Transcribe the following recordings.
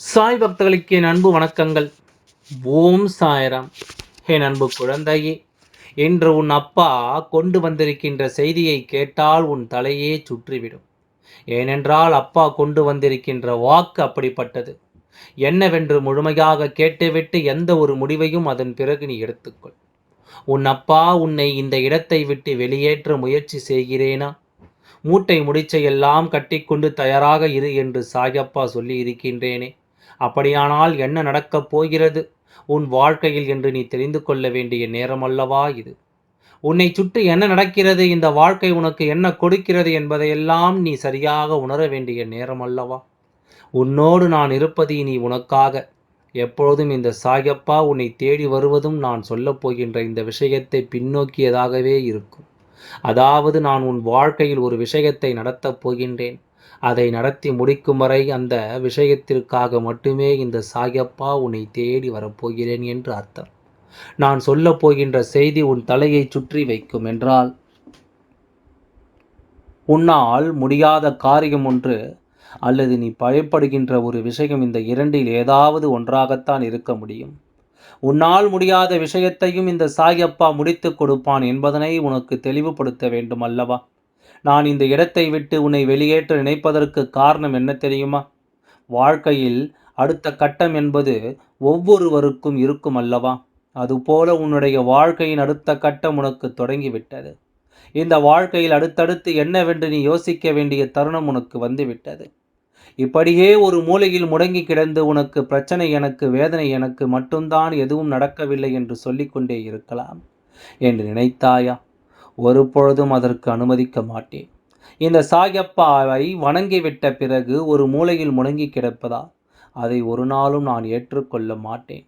சாய் பக்தர்களுக்கு என் அன்பு வணக்கங்கள். ஓம் சாய்ராம். என் அன்பு குழந்தையே இன்று உன் அப்பா கொண்டு வந்திருக்கின்ற செய்தியை கேட்டால் உன் தலையே சுற்றிவிடும். ஏனென்றால் அப்பா கொண்டு வந்திருக்கின்ற வாக்கு அப்படிப்பட்டது. என்னவென்று முழுமையாக கேட்டுவிட்டு எந்த ஒரு முடிவையும் அதன் பிறகு நீ எடுத்துக்கொள். உன் அப்பா உன்னை இந்த இடத்தை விட்டு வெளியேற்ற முயற்சி செய்கிறேனா? மூட்டை முடிச்சையெல்லாம் கட்டிக்கொண்டு தயாராக இரு என்று சாயப்பா சொல்லி இருக்கின்றேனே அப்படியானால் என்ன நடக்கப் போகிறது? உன் வாழ்க்கையில் என்று நீ தெரிந்து கொள்ள வேண்டிய நேரம் அல்லவா இது? உன்னை சுற்றி என்ன நடக்கிறது? இந்த வாழ்க்கை உனக்கு என்ன கொடுக்கிறது என்பதையெல்லாம் நீ சரியாக உணர வேண்டிய நேரம் அல்லவா உன்னோடு நான் இருப்பது நீ உனக்காக. எப்பொழுதும் இந்த சாயப்பா உன்னை தேடி வருவதும் நான் சொல்லப் போகின்ற இந்த விஷயத்தை பின்னோக்கியதாகவே இருக்கும். அதாவது நான் உன் வாழ்க்கையில் ஒரு விஷயத்தை நடத்தப் போகின்றேன். அதை நடத்தி முடிக்கும் வரை அந்த விஷயத்திற்காக மட்டுமே இந்த சாயப்பா உன்னை தேடி வரப்போகிறேன் என்று அர்த்தம். நான் சொல்லப் போகின்ற செய்தி உன் தலையை சுற்றி வைக்கும் என்றால் உன்னால் முடியாத காரியம் ஒன்று அல்லது நீ பயப்படுகின்ற ஒரு விஷயம் இந்த இரண்டில் ஏதாவது ஒன்றாகத்தான் இருக்க முடியும். உன்னால் முடியாத விஷயத்தையும் இந்த சாயப்பா முடித்து கொடுப்பான் என்பதனை உனக்கு தெளிவுபடுத்த வேண்டும் அல்லவா நான் இந்த இடத்தை விட்டு உன்னை வெளியேற்ற நினைப்பதற்கு காரணம் என்ன தெரியுமா? வாழ்க்கையில் அடுத்த கட்டம் என்பது ஒவ்வொருவருக்கும் இருக்கும் அல்லவா? அதுபோல உன்னுடைய வாழ்க்கையின் அடுத்த கட்டம் உனக்கு தொடங்கிவிட்டது. இந்த வாழ்க்கையில் அடுத்தடுத்து என்னவென்று நீ யோசிக்க வேண்டிய தருணம் உனக்கு வந்துவிட்டது. இப்படியே ஒரு மூலையில் முடங்கி கிடந்து உனக்கு பிரச்சனை எனக்கு வேதனை எனக்கு மட்டும்தான் எதுவும் நடக்கவில்லை என்று சொல்லிக்கொண்டே இருக்கலாம். என்று நினைத்தாயா? ஒரு பொழுதும் அதற்கு அனுமதிக்க மாட்டேன். இந்த சாயப்பாவை வணங்கிவிட்ட பிறகு ஒரு மூலையில் முடங்கி கிடப்பதா? அதை ஒரு நாளும் நான் ஏற்றுக்கொள்ள மாட்டேன்.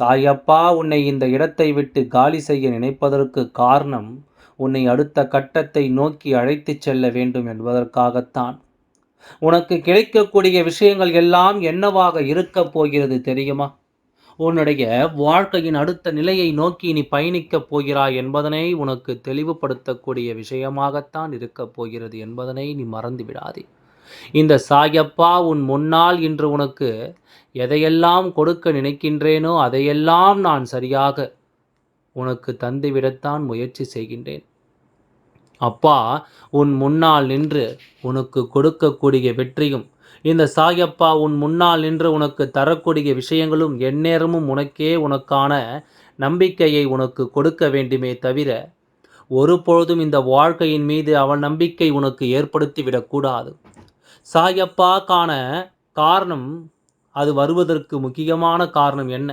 சாயப்பா உன்னை இந்த இடத்தை விட்டு காலி செய்ய நினைப்பதற்கு காரணம் உன்னை அடுத்த கட்டத்தை நோக்கி அழைத்துச் செல்ல வேண்டும் என்பதற்காகத்தான். உனக்கு கிடைக்கக்கூடிய விஷயங்கள் எல்லாம் என்னவாக இருக்கப் போகிறது தெரியுமா? உன்னுடைய வாழ்க்கையின் அடுத்த நிலையை நோக்கி நீ பயணிக்கப் போகிறாய் என்பதனை உனக்கு தெளிவுபடுத்தக்கூடிய விஷயமாகத்தான் இருக்கப் போகிறது என்பதனை நீ மறந்து விடாதே. இந்த சாயப்பா உன் முன்னால் இன்று உனக்கு எதையெல்லாம் கொடுக்க நினைக்கின்றேனோ அதையெல்லாம் நான் சரியாக உனக்கு தந்துவிடத்தான் முயற்சி செய்கின்றேன். அப்பா உன் முன்னால் நின்று உனக்கு கொடுக்கக்கூடிய வெற்றியும் இந்த சாயப்பா உன் முன்னால் நின்று உனக்கு தரக்கூடிய விஷயங்களும் எந்நேரமும் உனக்கே உனக்கான நம்பிக்கையை உனக்கு கொடுக்க வேண்டுமே தவிர ஒரு பொழுதும் இந்த வாழ்க்கையின் மீது அவன் நம்பிக்கை உனக்கு ஏற்படுத்தி விடக்கூடாது. சாயப்பாக்கான காரணம் அது வருவதற்கு முக்கியமான காரணம் என்ன?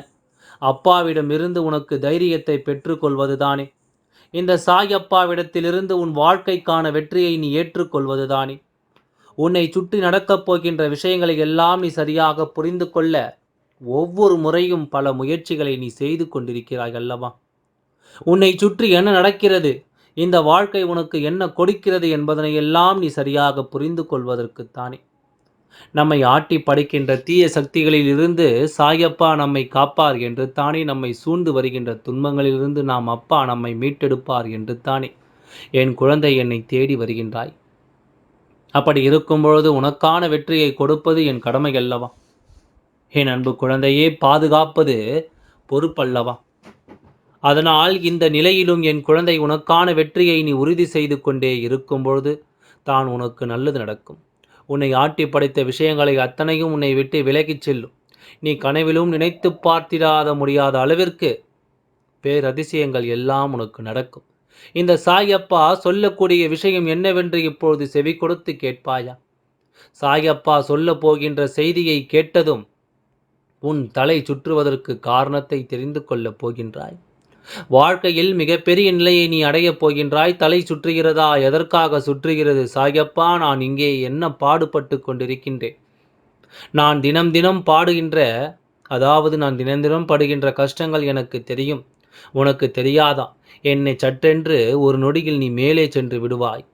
அப்பாவிடமிருந்து உனக்கு தைரியத்தை பெற்றுக்கொள்வது தானே இந்த சாயப்பாவிடத்திலிருந்து உன் வாழ்க்கைக்கான வெற்றியை நீ ஏற்றுக்கொள்வது தானே உன்னை சுற்றி நடக்கப் போகின்ற விஷயங்களை எல்லாம் நீ சரியாக புரிந்து கொள்ள ஒவ்வொரு முறையும் பல முயற்சிகளை நீ செய்து கொண்டிருக்கிறாய் அல்லவா? உன்னை சுற்றி என்ன நடக்கிறது? இந்த வாழ்க்கை உனக்கு என்ன கொடுக்கிறது என்பதனை எல்லாம் நீ சரியாக புரிந்து கொள்வதற்குத்தானே நம்மை ஆட்டி படைக்கின்ற தீய சக்திகளில் இருந்து சாயப்பா நம்மை காப்பார் என்று தானே நம்மை சூழ்ந்து வருகின்ற துன்பங்களிலிருந்து நாம் அப்பா நம்மை மீட்டெடுப்பார் என்று தானே. என் குழந்தை என்னை தேடி வருகின்றாய். அப்படி இருக்கும் பொழுது உனக்கான வெற்றியை கொடுப்பது என் கடமை அல்லவா என் அன்பு குழந்தையே பாதுகாப்பது பொறுப்பல்லவா? அதனால் இந்த நிலையிலும் என் குழந்தை உனக்கான வெற்றியை நீ உறுதி செய்து கொண்டே இருக்கும் பொழுது தான் உனக்கு நல்லது நடக்கும். உன்னை ஆட்டி படைத்த விஷயங்களை அத்தனையும் உன்னை விட்டு விலகிச் செல்லும். நீ கனவிலும் நினைத்து பார்த்திடாத முடியாத அளவிற்கு பேரதிசயங்கள் எல்லாம் உனக்கு நடக்கும். இந்த சாயப்பா சொல்லக்கூடிய விஷயம் என்னவென்று இப்பொழுது செவி கொடுத்து கேட்பாயா? சாயப்பா சொல்ல போகின்ற செய்தியை கேட்டதும் உன் தலை சுற்றுவதற்கு காரணத்தை தெரிந்து கொள்ளப் போகின்றாய். வாழ்க்கையில் மிகப்பெரிய நிலையை நீ அடையப் போகின்றாய். தலை சுற்றுகிறதா? எதற்காக சுற்றுகிறது? சாயப்பா நான் இங்கே என்ன பாடுபட்டு கொண்டிருக்கின்றேன்? நான் தினம் தினம் பாடுகின்ற அதாவது நான் தினம் தினம் படுகின்ற கஷ்டங்கள் எனக்கு தெரியும். உனக்கு தெரியாதா? என்னை சட்டென்று ஒரு நொடியில் நீ மேலே சென்று விடுவாய்.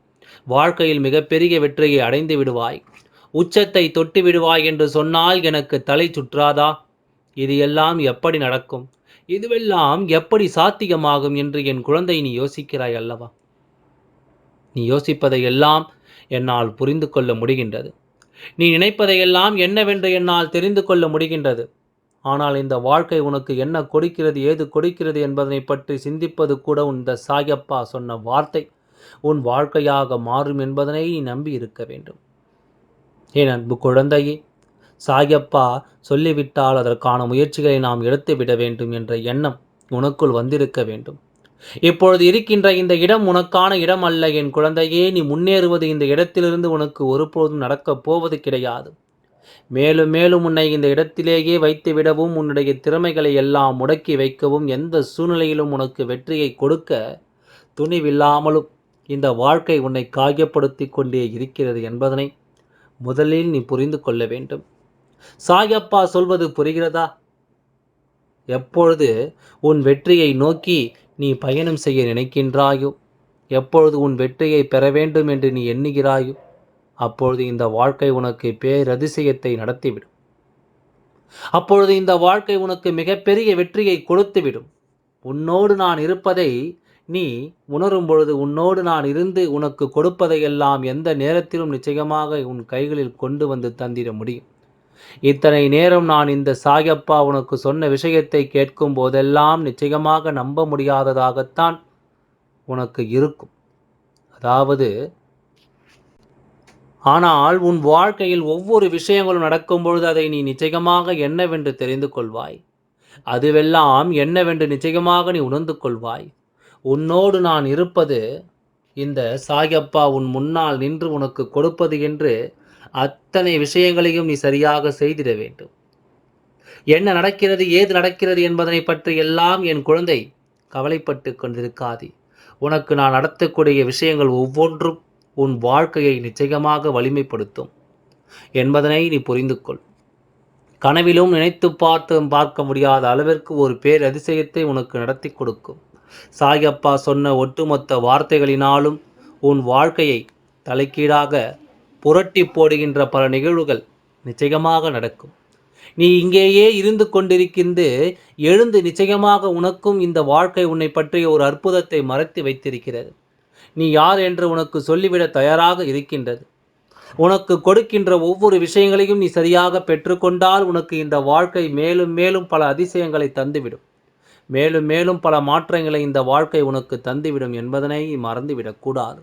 வாழ்க்கையில் மிகப்பெரிய வெற்றியை அடைந்து விடுவாய். உச்சத்தை தொட்டு விடுவாய் என்று சொன்னால் எனக்கு தலை சுற்றாதா? இது எல்லாம் எப்படி நடக்கும்? இதுவெல்லாம் எப்படி சாத்தியமாகும் என்று என் குழந்தை நீ யோசிக்கிறாய் அல்லவா? நீ யோசிப்பதை எல்லாம் என்னால் புரிந்து கொள்ள முடிகின்றது. நீ நினைப்பதையெல்லாம் என்னவென்று என்னால் தெரிந்து கொள்ள முடிகின்றது. ஆனால் இந்த வாழ்க்கை உனக்கு என்ன கொடுக்கிறது ஏது கொடுக்கிறது என்பதனை பற்றி சிந்திப்பது கூட இந்த சாயப்பா சொன்ன வார்த்தை. உன் வாழ்க்கையாக மாறும் என்பதனை நீ நம்பி இருக்க வேண்டும். என் அன்பு குழந்தையே சாயப்பா சொல்லிவிட்டால் அதற்கான முயற்சிகளை நாம் எடுத்துவிட வேண்டும் என்ற எண்ணம் உனக்குள் வந்திருக்க வேண்டும். இப்பொழுது இருக்கின்ற இந்த இடம் உனக்கான இடம் அல்ல என் குழந்தையே நீ முன்னேறுவது இந்த இடத்திலிருந்து உனக்கு ஒருபோதும் நடக்கப் போவது கிடையாது. மேலும் மேலும் உன்னை இந்த இடத்திலேயே வைத்துவிடவும் உன்னுடைய திறமைகளை எல்லாம் முடக்கி வைக்கவும் எந்த சூழ்நிலையிலும் உனக்கு வெற்றியை கொடுக்க துணிவில்லாமலும் இந்த வாழ்க்கை உன்னை காயப்படுத்தி கொண்டே இருக்கிறது என்பதனை முதலில் நீ புரிந்து கொள்ள வேண்டும். சாயப்பா சொல்வது புரிகிறதா? எப்பொழுது உன் வெற்றியை நோக்கி நீ பயணம் செய்ய நினைக்கின்றாயோ? எப்பொழுது உன் வெற்றியை பெற வேண்டும் என்று நீ எண்ணுகிறாயோ? அப்பொழுது இந்த வாழ்க்கை உனக்கு பேரதிசயத்தை நடத்திவிடும். அப்பொழுது இந்த வாழ்க்கை உனக்கு மிகப்பெரிய வெற்றியை கொடுத்துவிடும். உன்னோடு நான் இருப்பதை நீ உணரும் பொழுது உன்னோடு நான் இருந்து உனக்கு கொடுப்பதையெல்லாம் எந்த நேரத்திலும் நிச்சயமாக உன் கைகளில் கொண்டு வந்து தந்திட முடியும். இத்தனை நேரம் நான் இந்த சாயப்பா உனக்கு சொன்ன விஷயத்தை கேட்கும் போதெல்லாம் நிச்சயமாக நம்ப முடியாததாகத்தான் உனக்கு இருக்கும். அதாவது ஆனால் உன் வாழ்க்கையில் ஒவ்வொரு விஷயங்களும் நடக்கும் பொழுது அதை நீ நிச்சயமாக என்னவென்று தெரிந்து கொள்வாய். அதுவெல்லாம் என்னவென்று நிச்சயமாக நீ உணர்ந்து கொள்வாய். உன்னோடு நான் இருப்பது இந்த சாயப்பா உன் முன்னால் நின்று உனக்கு கொடுப்பது என்று அத்தனை விஷயங்களையும் நீ சரியாக செய்திட வேண்டும். என்ன நடக்கிறது ஏது நடக்கிறது என்பதனை பற்றி எல்லாம் என் குழந்தை கவலைப்பட்டு கொண்டிருக்காதே. உனக்கு நான் நடத்தக்கூடிய விஷயங்கள் ஒவ்வொன்றும் உன் வாழ்க்கையை நிச்சயமாக வலிமைப்படுத்தும். என்பதனை நீ புரிந்து கொள் கனவிலும் நினைத்து பார்த்து பார்க்க முடியாத அளவிற்கு ஒரு பேர் அதிசயத்தை உனக்கு நடத்தி கொடுக்கும். சாயப்பா சொன்ன ஒட்டுமொத்த வார்த்தைகளினாலும் உன் வாழ்க்கையை தலைக்கீழாக புரட்டி போடுகின்ற பல நிகழ்வுகள் நிச்சயமாக நடக்கும். நீ இங்கேயே இருந்து கொண்டிருக்கின்ற எழுந்து நிச்சயமாக உனக்கும் இந்த வாழ்க்கை உன்னை பற்றிய ஒரு அற்புதத்தை மறைத்து வைத்திருக்கிறது. நீ யார் என்று உனக்கு சொல்லிவிட தயாராக இருக்கின்றது. உனக்கு கொடுக்கின்ற ஒவ்வொரு விஷயங்களையும் நீ சரியாக பெற்றுக்கொண்டால் உனக்கு இந்த வாழ்க்கை மேலும் மேலும் பல அதிசயங்களை தந்துவிடும். மேலும் மேலும் பல மாற்றங்களை இந்த வாழ்க்கை உனக்கு தந்துவிடும் என்பதனை மறந்துவிடக்கூடாது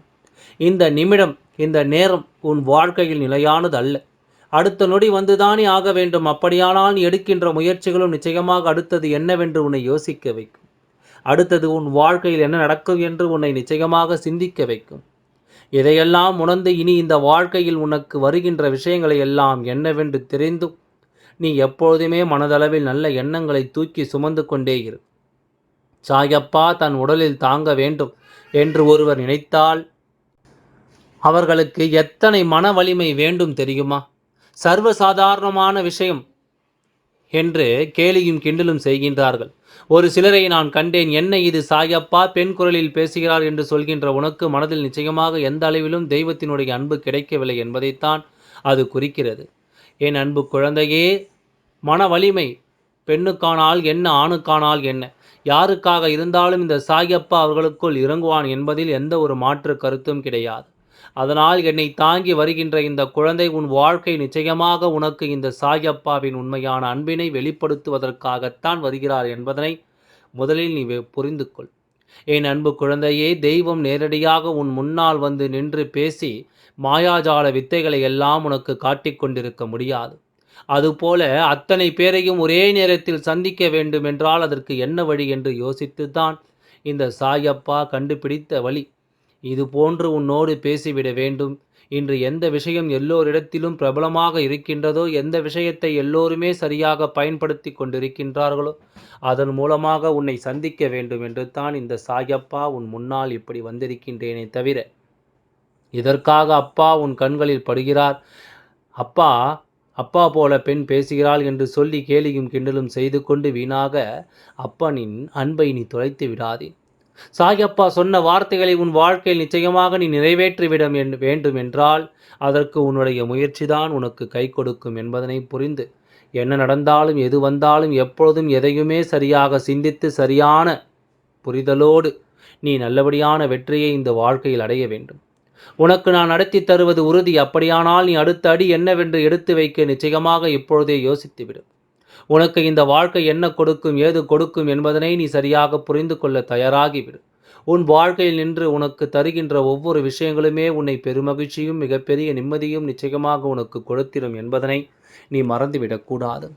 இந்த நிமிடம் இந்த நேரம் உன் வாழ்க்கையில் நிலையானது அல்ல. அடுத்த நொடி வந்துதானே ஆக வேண்டும். அப்படியானால் நீ எடுக்கின்ற முயற்சிகளும் நிச்சயமாக அடுத்தது என்னவென்று உன்னை யோசிக்க வைக்கும். அடுத்தது உன் வாழ்க்கையில் என்ன நடக்கும் என்று உன்னை நிச்சயமாக சிந்திக்க வைக்கும். இதையெல்லாம் உணர்ந்து இனி இந்த வாழ்க்கையில் உனக்கு வருகின்ற விஷயங்களை எல்லாம் என்னவென்று தெரிந்தும் நீ எப்பொழுதுமே மனதளவில் நல்ல எண்ணங்களை தூக்கி சுமந்து கொண்டே இரு. சாயப்பா தன் உடலில் தாங்க வேண்டும் என்று ஒருவர் நினைத்தால் அவர்களுக்கு எத்தனை மன வலிமை வேண்டும் தெரியுமா? சர்வசாதாரணமான விஷயம் என்று கேலியும் கிண்டலும் செய்கின்றார்கள். ஒரு சிலரை நான் கண்டேன் என்ன இது சாயப்பா பெண் குரலில் பேசுகிறார் என்று சொல்கின்ற உனக்கு மனதில் நிச்சயமாக எந்த அளவிலும் தெய்வத்தினுடைய அன்பு கிடைக்கவில்லை என்பதைத்தான் அது குறிக்கிறது. என் அன்பு குழந்தையே மன வலிமை பெண்ணுக்கானால் என்ன ஆணுக்கானால் என்ன? யாருக்காக இருந்தாலும் இந்த சாயப்பா அவர்களுக்குள் இறங்குவான் என்பதில் எந்த ஒரு மாற்று கருத்தும் கிடையாது. அதனால் என்னை தாங்கி வருகின்ற இந்த குழந்தை உன் வாழ்க்கை நிச்சயமாக உனக்கு இந்த சாயப்பாவின் உண்மையான அன்பினை வெளிப்படுத்துவதற்காகத்தான் வருகிறார் என்பதனை முதலில் நீ புரிந்து கொள் என் அன்பு குழந்தையே தெய்வம் நேரடியாக உன் முன்னால் வந்து நின்று பேசி மாயாஜால வித்தைகளை எல்லாம் உனக்கு காட்டிக்கொண்டிருக்க முடியாது. அதுபோல அத்தனை பேரையும் ஒரே நேரத்தில் சந்திக்க வேண்டும் என்றால் அதற்கு என்ன வழி என்று யோசித்துத்தான் இந்த சாயப்பா கண்டுபிடித்த வழி. இது போன்று உன்னோடு பேசிவிட வேண்டும். இன்று எந்த விஷயம் எல்லோரிடத்திலும் பிரபலமாக இருக்கின்றதோ எந்த விஷயத்தை எல்லோருமே சரியாக பயன்படுத்தி கொண்டிருக்கின்றார்களோ அதன் மூலமாக உன்னை சந்திக்க வேண்டும் என்று தான் இந்த சாயப்பா உன் முன்னால் இப்படி வந்திருக்கின்றேனே தவிர. இதற்காக அப்பா உன் கண்களில் படுகிறார். அப்பா அப்பா போல பெண் பேசுகிறாள் என்று சொல்லி கேலியும் கிண்டலும் செய்து கொண்டு வீணாக அப்பனின் அன்பை நீ தொலைத்து விடாதே. சாயப்பா சொன்ன வார்த்தைகளை உன் வாழ்க்கையில் நிச்சயமாக நீ நிறைவேற்றிவிட வேண்டும் என்றால் அதற்கு உன்னுடைய முயற்சிதான் உனக்கு கை கொடுக்கும் என்பதனை புரிந்து. என்ன நடந்தாலும் எது வந்தாலும் எப்பொழுதும் எதையுமே சரியாக சிந்தித்து சரியான புரிதலோடு நீ நல்லபடியான வெற்றியை இந்த வாழ்க்கையில் அடைய வேண்டும். உனக்கு நான் நடத்தி தருவது உறுதி. அப்படியானால் நீ அடுத்த அடி என்னவென்று எடுத்து வைக்க நிச்சயமாக இப்பொழுதே யோசித்துவிடும் உனக்கு இந்த வாழ்க்கை என்ன கொடுக்கும் ஏது கொடுக்கும் என்பதனை நீ சரியாக புரிந்து கொள்ள தயாராகிவிடு. உன் வாழ்க்கையில் நின்று உனக்கு தருகின்ற ஒவ்வொரு விஷயங்களுமே உன்னை பெருமகிழ்ச்சியும் மிகப்பெரிய நிம்மதியும் நிச்சயமாக உனக்கு கொடுத்திடும் என்பதனை நீ மறந்துவிடக்கூடாது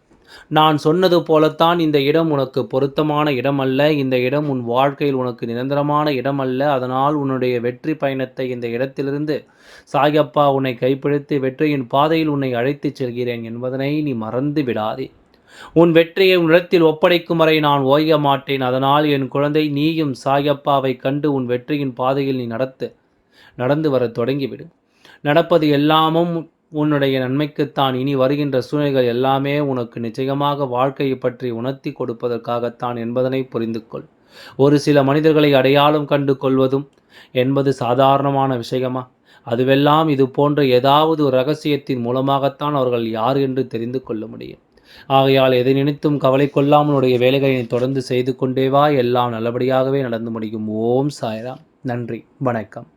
நான் சொன்னது போலத்தான் இந்த இடம் உனக்கு பொருத்தமான இடம் அல்ல இந்த இடம் உன் வாழ்க்கையில் உனக்கு நிரந்தரமான இடம் அல்ல அதனால் உன்னுடைய வெற்றி பயணத்தை இந்த இடத்திலிருந்து சாயப்பா உன்னை கைப்பிடித்து வெற்றியின் பாதையில் உன்னை அழைத்துச் செல்கிறேன் என்பதனை நீ மறந்து விடாதே உன் வெற்றியை உன்னிடத்தில் ஒப்படைக்கும் வரை நான் ஓய மாட்டேன். அதனால் என் குழந்தை நீயும் சாயப்பாவை கண்டு உன் வெற்றியின் பாதையில் நீ நடத்து நடந்து வர தொடங்கிவிடு. நடப்பது எல்லாமும் உன்னுடைய நன்மைக்குத்தான். இனி வருகின்ற சூழ்நிலைகள் எல்லாமே உனக்கு நிச்சயமாக வாழ்க்கையை பற்றி உணர்த்தி கொடுப்பதற்காகத்தான் என்பதனை புரிந்து கொள் ஒரு சில மனிதர்களை அடையாளம் கண்டு கொள்வதும் என்பது சாதாரணமான விஷயமா? அதுவெல்லாம் இது போன்ற ஏதாவது ஒரு ரகசியத்தின் மூலமாகத்தான் அவர்கள் யார் என்று தெரிந்து கொள்ள முடியும். ஆகையால் எதை நினைத்தும் கவலை கொள்ளாமல் உடைய வேலைகளை தொடர்ந்து செய்து கொண்டே வா. எல்லாம் நல்லபடியாகவே நடந்து முடியும். ஓம் சாய்ராம். நன்றி. வணக்கம்.